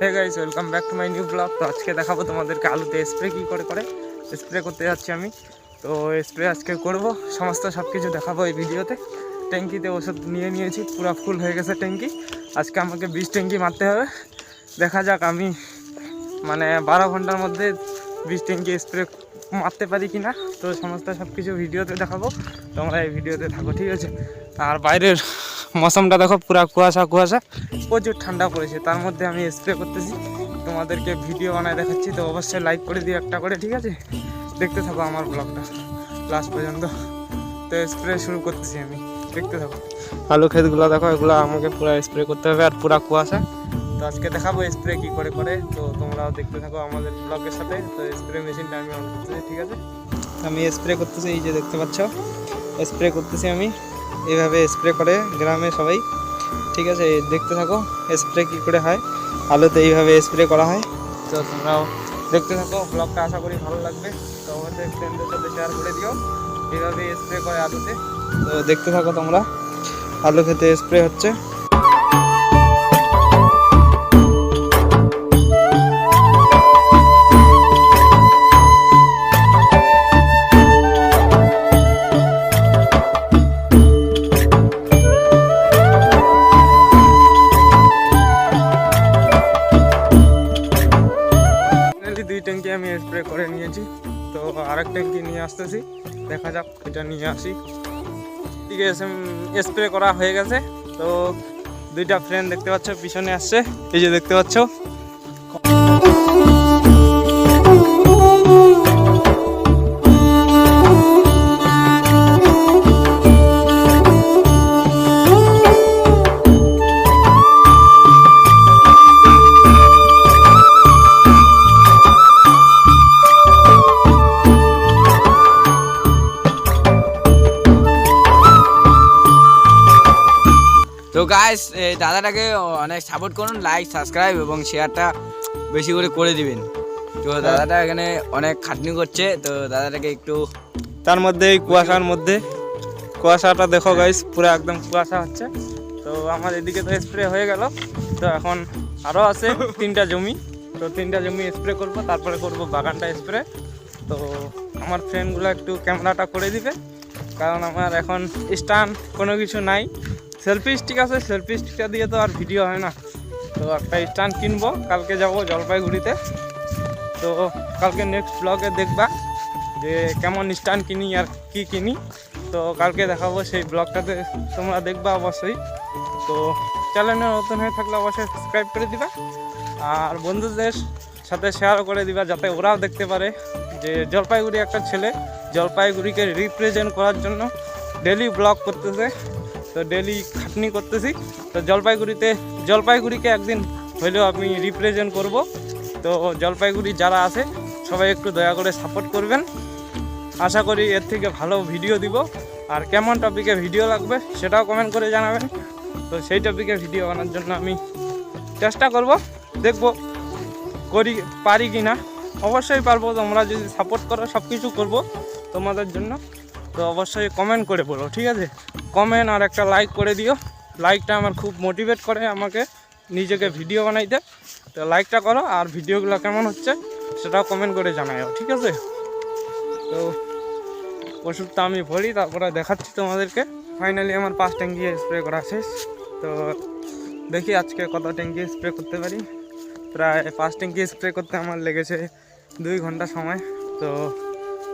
Hey guys welcome back to my new blog তো আজকে দেখাবো তোমাদেরকে আলুতে স্প্রে কী করে করে। স্প্রে করতে যাচ্ছি আমি। তো স্প্রে আজকে করব। সমস্ত সব কিছু দেখাবো এই ভিডিওতে। ট্যাঙ্কিতে ওষুধ নিয়ে নিয়েছি। পুরো ফুল হয়ে গেছে ট্যাঙ্কি। আজকে আমাকে বিশ ট্যাঙ্কি মারতে হবে। দেখা যাক আমি মানে বারো ঘণ্টার মধ্যে বিশ ট্যাঙ্কি স্প্রে মারতে পারি কি না তো সমস্ত সব কিছু ভিডিওতে দেখাবো। তোমরা এই ভিডিওতে থাকো, ঠিক আছে? আর বাইরের মৌসুমটা দেখো পুরা কুয়াশা কুয়াশা। প্রচুর ঠান্ডা পড়েছে তার মধ্যে আমি স্প্রে করতেছি। তোমাদেরকে ভিডিও বানায় দেখাচ্ছি তো অবশ্যই লাইক করে দিও একটা করে ঠিক আছে? দেখতে থাকো আমার ব্লগটা লাস্ট পর্যন্ত। তো স্প্রে শুরু করতেছি আমি দেখতে থাকো। আলু ক্ষেতগুলো দেখো এগুলো আমাকে পুরো স্প্রে করতে হবে আর পুরা কুয়াশা। তো আজকে দেখাবো স্প্রে কি করে করে তো তোমরাও দেখতে থাকো আমাদের ব্লগের সাথে। তো স্প্রে মেশিনটা আমি অন করতেছি ঠিক আছে? আমি স্প্রে করতেছি এই যে দেখতে পাচ্ছ। স্প্রে করতেছি আমি। এইভাবে স্প্রে করে গ্রামে সবাই। ঠিক আছে, দেখতে থাকো স্প্রে কি করে হয়। আলুতে এইভাবে স্প্রে করা হয়। তো তোমরাও দেখতে থাকো ব্লগটা আশা করি ভালো লাগবে। তো আমাদের ফ্রেন্ডদের সাথে শেয়ার করে দিও, এইভাবে স্প্রে করে আলুতে। তো দেখতে থাকো তোমরা, আলু খেতে স্প্রে হচ্ছে। নিয়েছি তো আরেক ট্যাঙ্কি নিয়ে আসতেছি? দেখা যাক, এটা নিয়ে আসি। ঠিক আছে স্প্রে করা হয়ে গেছে। তো দুইটা ফ্রেন্ড দেখতে পাচ্ছ, পিছনে আসছে। এই যে দেখতে পাচ্ছ। গাইস এই দাদাটাকে অনেক সাপোর্ট করুন লাইক সাবস্ক্রাইব এবং শেয়ারটা বেশি করে করে দিবেন। তো দাদাটা এখানে অনেক খাটনি করছে তো দাদাটাকে একটু তার মধ্যে এই কুয়াশার মধ্যে কুয়াশাটা দেখো গাইস পুরো একদম কুয়াশা হচ্ছে। তো আমার এদিকে তো স্প্রে হয়ে গেল তো এখন আরও আছে তিনটা জমি। তো তিনটা জমি স্প্রে করব তারপরে করব বাগানটা স্প্রে তো আমার ফ্রেন্ডগুলো একটু ক্যামেরাটা করে দিবে কারণ আমার এখন স্টান কোনো কিছু নাই। সেলফি স্টিক আছে সেলফি স্টিকটা দিয়ে তো আর ভিডিও হয় না। তো একটা স্ট্যান্ড কিনবো, কালকে যাব জলপাইগুড়িতে। তো কালকে নেক্সট ব্লগে দেখবা যে কেমন স্ট্যান্ড কিনি আর কি কিনি। তো কালকে দেখাবো সেই ব্লগটাতে তোমরা দেখবা অবশ্যই। তো চ্যানেলে নতুন হয়ে থাকলে অবশ্যই সাবস্ক্রাইব করে দিবা। আর বন্ধুদের সাথে শেয়ার করে দিবা, যাতে ওরাও দেখতে পারে যে জলপাইগুড়ি একটা ছেলে, জলপাইগুড়িকে রিপ্রেজেন্ট করার জন্য ডেলি ব্লগ করতেছে। তো ডেলি খাটনি করতেছি। তো জলপাইগুড়িতে, জলপাইগুড়িকে একদিন হলেও আমি রিপ্রেজেন্ট করব। তো জলপাইগুড়ি যারা আছে, সবাই একটু দয়া করে সাপোর্ট করবেন। আশা করি এর থেকে ভালো ভিডিও দিব। আর কেমন টপিকে ভিডিও লাগবে, সেটাও কমেন্ট করে জানাবেন। তো সেই টপিকে ভিডিও বানার জন্য আমি চেষ্টা করব। দেখব করি, পারি কি না অবশ্যই পারব, তোমরা যদি সাপোর্ট করো সব কিছু করব তোমাদের জন্য। তো অবশ্যই কমেন্ট করে বলো, ঠিক আছে? কমেন্ট আর একটা লাইক করে দিও। লাইকটা আমার খুব মোটিভেট করে আমাকে, নিজেকে ভিডিও বানাইতে। তো লাইকটা করো আর ভিডিওগুলো কেমন হচ্ছে সেটাও কমেন্ট করে জানাও ঠিক আছে? তো ওষুধটা আমি ভরি, তারপরে দেখাচ্ছি তোমাদেরকে। ফাইনালি আমার পাঁচ ট্যাঙ্কি স্প্রে করা শেষ। তো দেখি আজকে কত ট্যাঙ্কি স্প্রে করতে পারি। প্রায় পাঁচ ট্যাঙ্কি স্প্রে করতে আমার লেগেছে দুই ঘণ্টা সময়। তো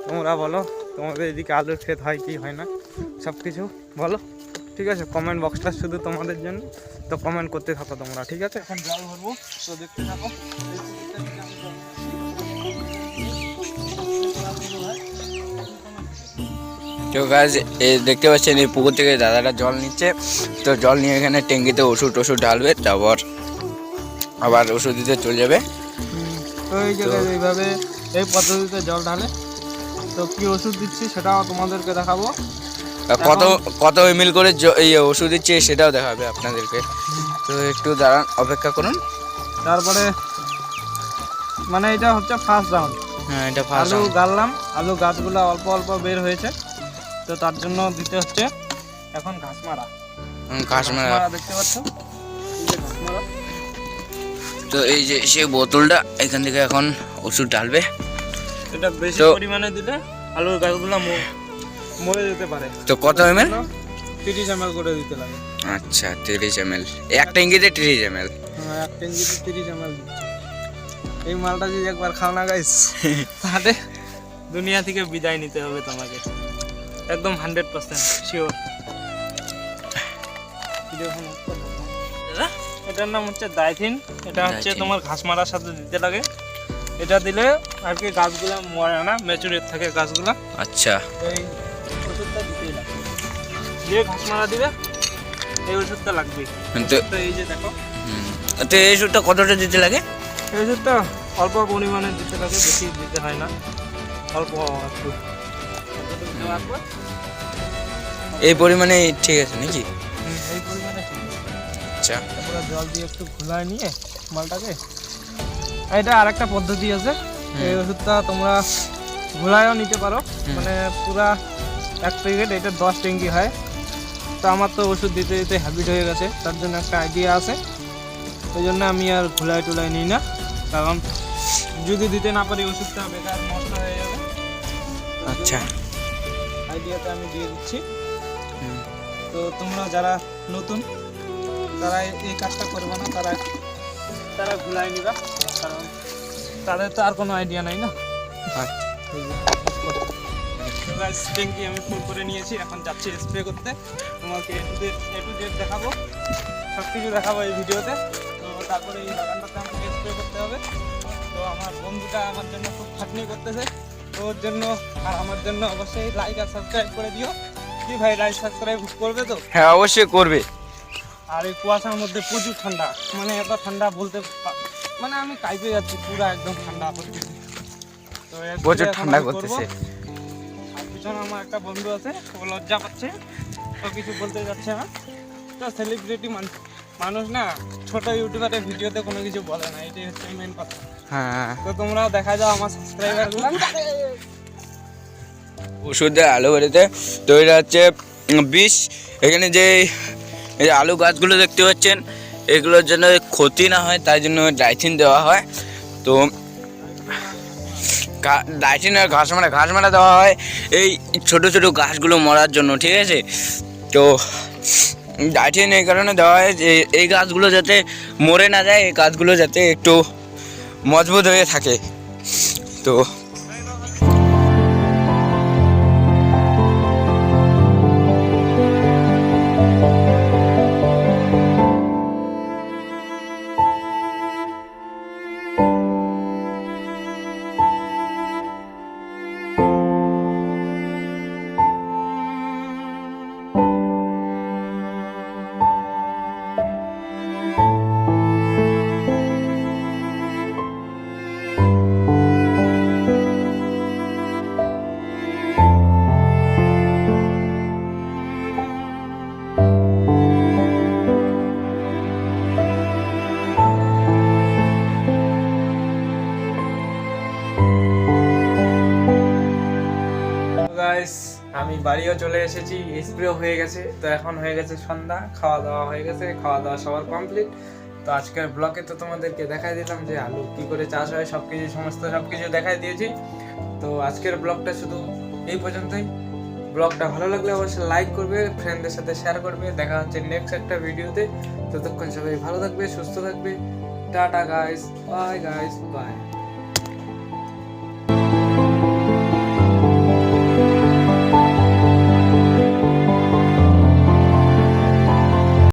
তোমরা বলো তোমাদের এদিকে আলুর ক্ষেত হয় কি হয় না সব কিছু বলো। ঠিক আছে কমেন্ট বক্সটা শুধু তোমাদের জন্য তো কমেন্ট করতে থাকো তোমরা ঠিক আছে? এখন জল ভরবো তো দেখতে থাকো। তো গাছ দেখতে পাচ্ছেন এই পুকুর থেকে দাদাটা জল নিচ্ছে। তো জল নিয়ে এখানে ট্যাঙ্কিতে ওষুধ টষুধ ঢালবে তারপর আবার ওষুধ দিতে চলে যাবে। তো এইভাবে এই পদ্ধতিতে জল ঢালে। তো কি ওষুধ দিচ্ছি সেটাও তোমাদেরকে দেখাবো। কত কত এমএল করে এই ওষুধ দিচ্ছে সেটাও দেখাবে আপনাদেরকে। তো একটু দাঁড়ান অপেক্ষা করুন। তারপরে মানে এটা হচ্ছে ফার্স্ট রাউন্ড হ্যাঁ এটা ফার্স্ট আলু গাড়লাম আলু গাছগুলো অল্প অল্প বের হয়েছে। তো তার জন্য দিতে হচ্ছে এখন ঘাস মারা ঘাস মারা দেখতে পাচ্ছ? এই যে ঘাস মারা তো এই যে সেই বোতলটা এখান থেকে এখন ওষুধ ঢালবে। এটা বেশি পরিমাণে দিলে আলুর গাছগুলো মরে যেতে পারে। তো কত এম এল তিরিশ এম করে দিতে লাগে। আচ্ছা তিরিশ এম এল এক ট্যাঙ্কিতে তিরিশ এম হ্যাঁ এক কেজিতে তিরিশ এম এল এই মালটা যদি একবার খাও না গাইস তাহলে দুনিয়া থেকে বিদায় নিতে হবে তোমাকে। একদম হান্ড্রেড পার্সেন্ট শিওর এটার নাম হচ্ছে ডাইথিন। এটা হচ্ছে তোমার ঘাস মারার সাথে দিতে লাগে। এটা দিলে আর কি গাছগুলো মরে না ম্যাচুরেট থাকে গাছগুলো। আচ্ছা। এই ওষুধটা দিতেই লাগে যে ঘাস মারা দিবে এই ওষুধটা লাগবে তো এই যে দেখো। তো এই ওষুধটা কতটা দিতে লাগে? এই ওষুধটা অল্প পরিমাণে দিতে লাগে বেশি দিতে হয় না। অল্প একটু। এই পরিমাণে ঠিক আছে নাকি? এই পরিমাণে আচ্ছা। তারপরে জল দিয়ে একটু ঘুলায় নিয়ে মালটাকে আর এটা আরেকটা পদ্ধতি আছে। এই ওষুধটা তোমরা ঘোলায়ও নিতে পারো। মানে পুরা এক প্যাকেট এটা দশ ট্যাঙ্কি হয়। তো আমার তো ওষুধ দিতে দিতে হ্যাবিট হয়ে গেছে। তার জন্য একটা আইডিয়া আছে। ওই জন্য আমি আর ঘোলায় টুলায় নিই না। কারণ যদি দিতে না পারি ওষুধটা বেকার নষ্ট হয়ে যাবে। আচ্ছা। আইডিয়াতে আমি দিয়ে দিচ্ছি। তো তোমরা যারা নতুন তারা এই- কাজটা করবে না। তারা তারা ভুলাই নিবা। তাদের তো আর কোনো আইডিয়া নাই না। ট্যাঙ্কি আমি ফুল করে নিয়েছি। এখন যাচ্ছি স্প্রে করতে। তোমাকে A to Z A to Z দেখাবো। সব কিছু দেখাবো এই ভিডিওতে। তো তারপরে এই বাগানটাতে আমাকে স্প্রে করতে হবে। তো আমার বন্ধুটা আমার জন্য খুব খাটনি করতেছে। তো ওর জন্য আর আমার জন্য অবশ্যই লাইক আর সাবস্ক্রাইব করে দিও। কি ভাই লাইক সাবস্ক্রাইব করবে তো? হ্যাঁ অবশ্যই করবে। আর এই কুয়াশার মধ্যে প্রচুর ঠান্ডা। মানে এত ঠান্ডা বলতে মানে আমি কাইপে যাচ্ছি পুরো একদম ঠান্ডা করতেছে তো প্রচুর ঠান্ডা করতেছে। আর পিছনে আমার একটা বন্ধু আছে ও লজ্জা পাচ্ছে ও কিছু বলতে যাচ্ছে না। তো সেলিব্রিটি মানুষ মানুষ না ছোট ইউটিউবারের ভিডিওতে কোনো কিছু বলে না এটাই হচ্ছে মেন কথা। হ্যাঁ। তো তোমরাও দেখা যাও আমার সাবস্ক্রাইবারগুলো ওষুধের আলু বাড়িতে তো এটা হচ্ছে বিষ। এখানে যে যে আলু গাছগুলো দেখতে পাচ্ছেন এগুলোর জন্য ক্ষতি না হয়, তাই জন্য ডাইথিন দেওয়া হয়। তো ডাইথিন আর ঘাস মারা ঘাস মারা দেওয়া হয় এই ছোট ছোট গাছগুলো মরার জন্য, ঠিক আছে? তো, ডাইথিন এই কারণে দেওয়া হয় যে, এই গাছগুলো যাতে মরে না যায়, এই গাছগুলো যাতে একটু মজবুত হয়ে থাকে। তো আমি বাড়িও চলে এসেছি স্প্রেও হয়ে গেছে। তো এখন হয়ে গেছে সন্ধ্যা খাওয়া দাওয়া হয়ে গেছে খাওয়া দাওয়া সবার কমপ্লিট তো আজকের ব্লগে তো তোমাদেরকে দেখাই দিলাম যে আলু কী করে চাষ হয় সব কিছু সমস্ত সব কিছু দেখাই দিয়েছি। তো আজকের ব্লগটা শুধু এই পর্যন্তই। ব্লগটা ভালো লাগলে অবশ্যই লাইক করবে ফ্রেন্ডদের সাথে শেয়ার করবে। দেখা হচ্ছে নেক্সট একটা ভিডিওতে ততক্ষণ সবাই ভালো থাকবে, সুস্থ থাকবে। Tata guys bye guys bye